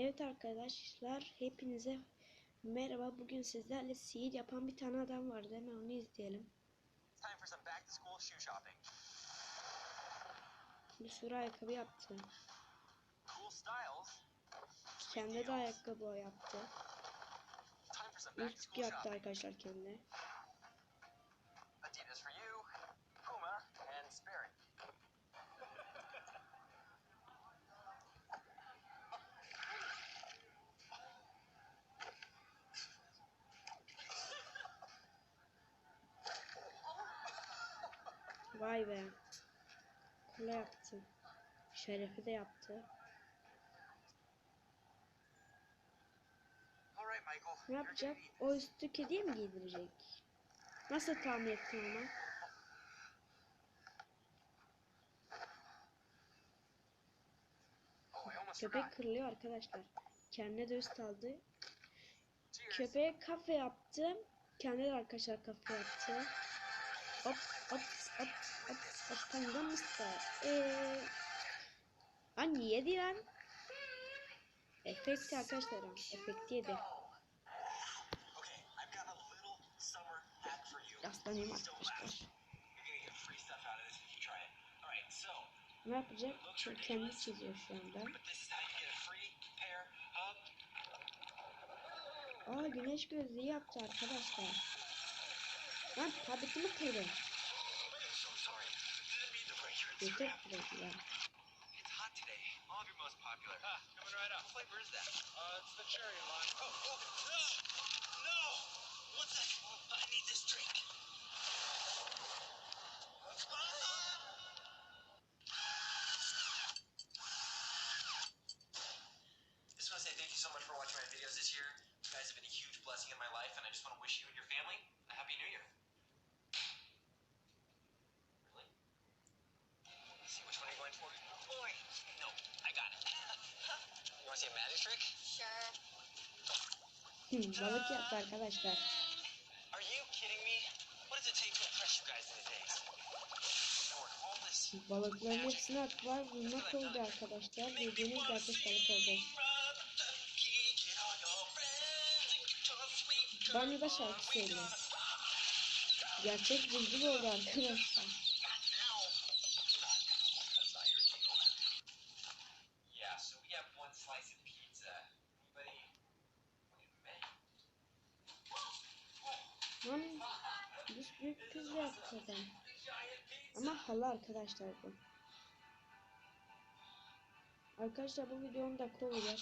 Evet arkadaşlar hepinize merhaba. Bugün sizlerle sihir yapan bir tane adam vardı. Hemen onu izleyelim. Bir sürü ayakkabı yaptı. Kendi de ayakkabı yaptı. School yaptı arkadaşlar kendine. Vay be. Kule yaptı. Şerefi de yaptı. Ne yapacak? O üstü kediye mi giydirecek? Nasıl tahmin ettin onu? Oh, Köpek kırılıyor arkadaşlar. Kendine de üst aldı. Köpeğe kafe yaptı. Kendi de arkadaşlar kafe yaptı. Hop hop hop hop hop Gangnam Mısır. Eee Lan yedi lan. Efekti arkadaşlar. Efekti yedi. Okay, I've got a little summer hack for you. Yaslanayım Still arkadaşlar. Ne yapacak? Çünkü kendi çiziyor şu anda. Aa güneş gözlüğü yaptı arkadaşlar. Lan tabletimi kırdı. I'm so sorry. Didn't mean to break your Yeter Instagram. ya. Today. All your most popular. Ah, coming right up. What flavor is that? Uh, it's the cherry lime. Oh, oh, no! No! What's that? I need this drink. Orange. No, I got it. you want to see a magic trick? Sure. Balık yaptı arkadaşlar. Are you kidding me? What does it take to impress you guys these days? Balıkların hepsine akvar vurmak oldu arkadaşlar. Dediğiniz gerçek balık oldu. Banyoda şarkı söylüyor. Gerçek bulgur oldu arkadaşlar. Büyük pizza yaptı adam. Ama halı arkadaşlar bu. Arkadaşlar bu video 10 dakika olacak.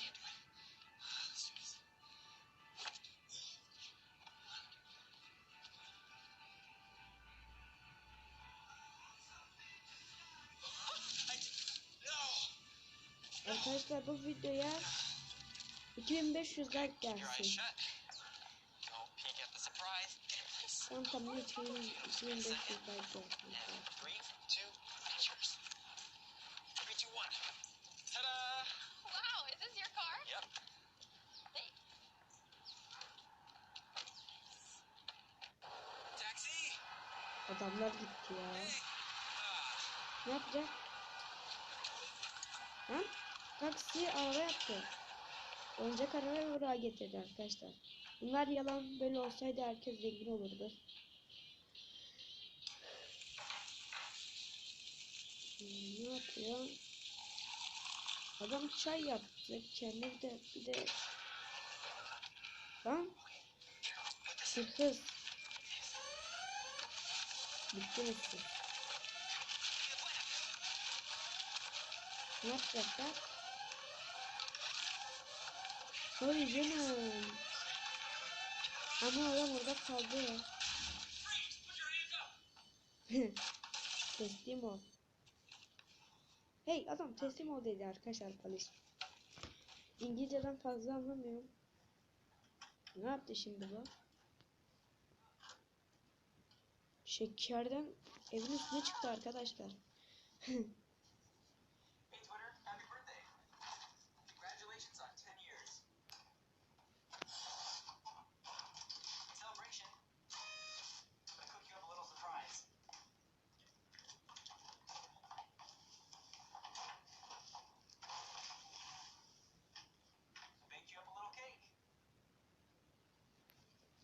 Arkadaşlar bu videoya 2500 like gelsin. This your car? Yep. Thanks. Taxi! Adamlar gitti ya. Ne yapacak? Ha? Taksi araba yaptı. Oyuncak araba buraya getirdi arkadaşlar. Bunlar yalan böyle olsaydı herkes zengin olurdu. Ne yapıyor? Adam çay yaptı. Kendi de bir de Lan hırsız. Bitti hırsız. Ne yapacaklar? Tabii canım. Ama adam orada kaldı ya. teslim ol. Hey adam teslim ol dedi arkadaşlar polis. İngilizceden fazla anlamıyorum. Ne yaptı şimdi bu? Şekerden evin üstüne çıktı arkadaşlar.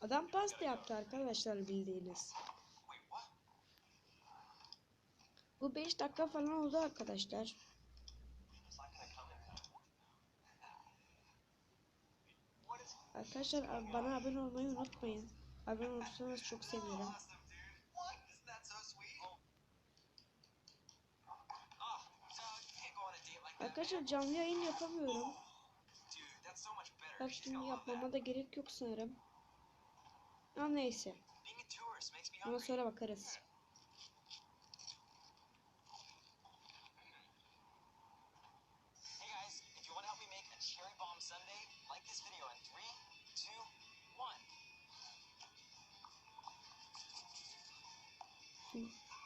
Adam pasta yaptı arkadaşlar bildiğiniz. Bu 5 dakika falan oldu arkadaşlar. Arkadaşlar bana abone olmayı unutmayın. Abone olursanız çok sevinirim. Arkadaşlar canlı yayın yapamıyorum. Bak şimdi yapmama da gerek yok sanırım. Ama neyse. Being a tourist makes me Ona hungry. sonra bakarız.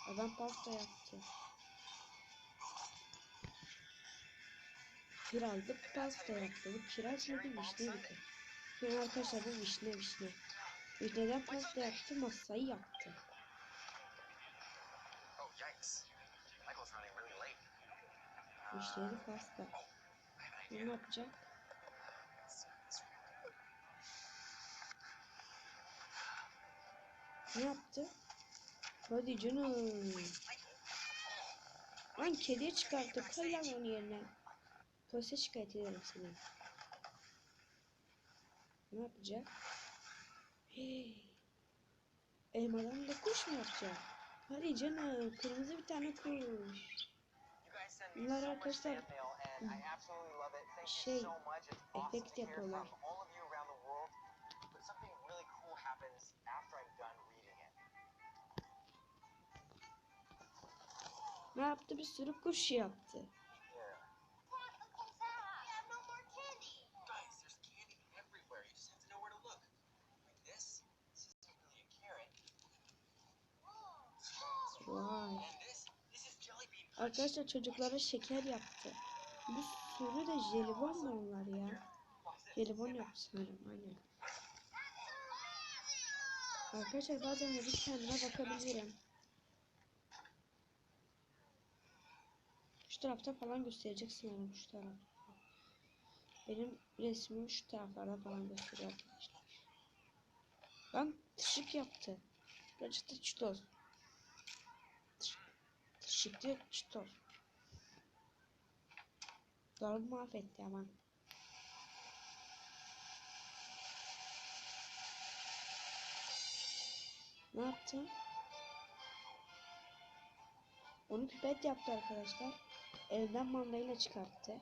Adam pasta yaptı. Kirazlı pasta yaptı. Bu kiraz mıydı vişne miydi? Şimdi arkadaşlar bu vişne vişne. Vişneden pasta yaptı masayı yaptı. Oh late. Vişneli pasta. Ne idea. yapacak? Ne yaptı? Hadi canım. Lan kediye çıkarttı. Koy lan onun yerine. Polise şikayet ederim seni. Ne yapacak? Hey. Elmadan da kuş mu yapacak? Hadi canım. Kırmızı bir tane kuş. Bunlar arkadaşlar, şey, efekt yapıyorlar. Ne yaptı? Bir sürü kuş yaptı. Arkadaşlar çocuklara şeker yaptı. Bir sürü de jelibon mu onlar ya? Jelibon yaptı sanırım aynen. Arkadaşlar bazen de bir kendime bakabilirim. Şu tarafta falan gösterecek sanırım şu taraf. Benim resmim şu taraflarda falan gösteriyor arkadaşlar. Lan tışık yaptı. Birazcık da çitoz. Tışık değil çitoz. Dolabı mahvetti ama. Ne yaptı? Onu pipet yaptı arkadaşlar. Elinden mandalina çıkarttı.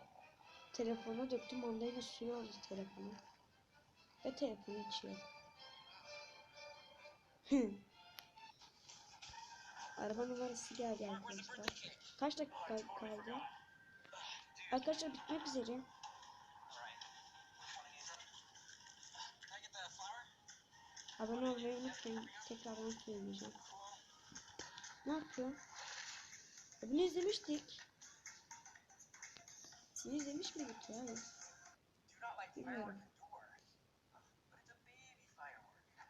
Telefona döktü mandalina suyu oldu telefonu. Ve telefonu içiyor. Araba numarası geldi arkadaşlar. Kaç dakika kaldı? Arkadaşlar bitmek üzere. Abone olmayı unutmayın. Tekrardan söyleyeceğim. Ne yapıyor? E bunu izlemiştik. Bunu izlemiş miydik ya? Bilmiyorum.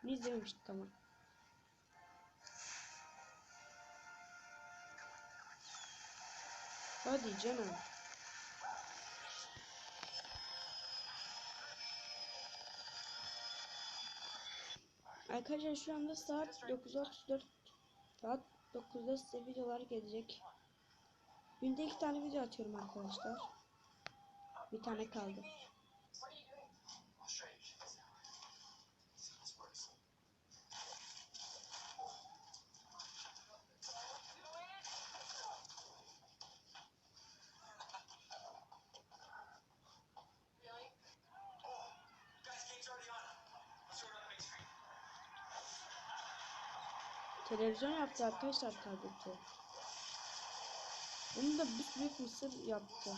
Bunu izlememiştik ama. Hadi canım. Arkadaşlar şu anda saat 9.34 Saat 9'da size videolar gelecek. Günde iki tane video atıyorum arkadaşlar. Bir tane kaldı. Televizyon yaptı arkadaşlar tableti. Bunu da bir büyük mısır yaptı.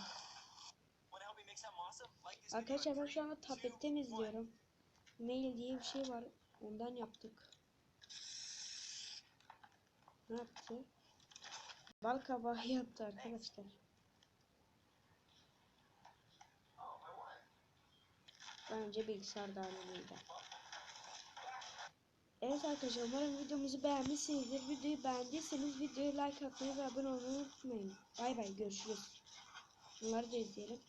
Arkadaşlar ben şu anda tabletten izliyorum. Mail diye bir şey var. Ondan yaptık. Ne yaptı? Bal kabağı yaptı arkadaşlar. Bence bilgisayar daireliydi. Evet arkadaşlar umarım videomuzu beğenmişsinizdir. Videoyu beğendiyseniz videoya like atmayı ve abone olmayı unutmayın. Bay bay görüşürüz. Bunları da izleyelim.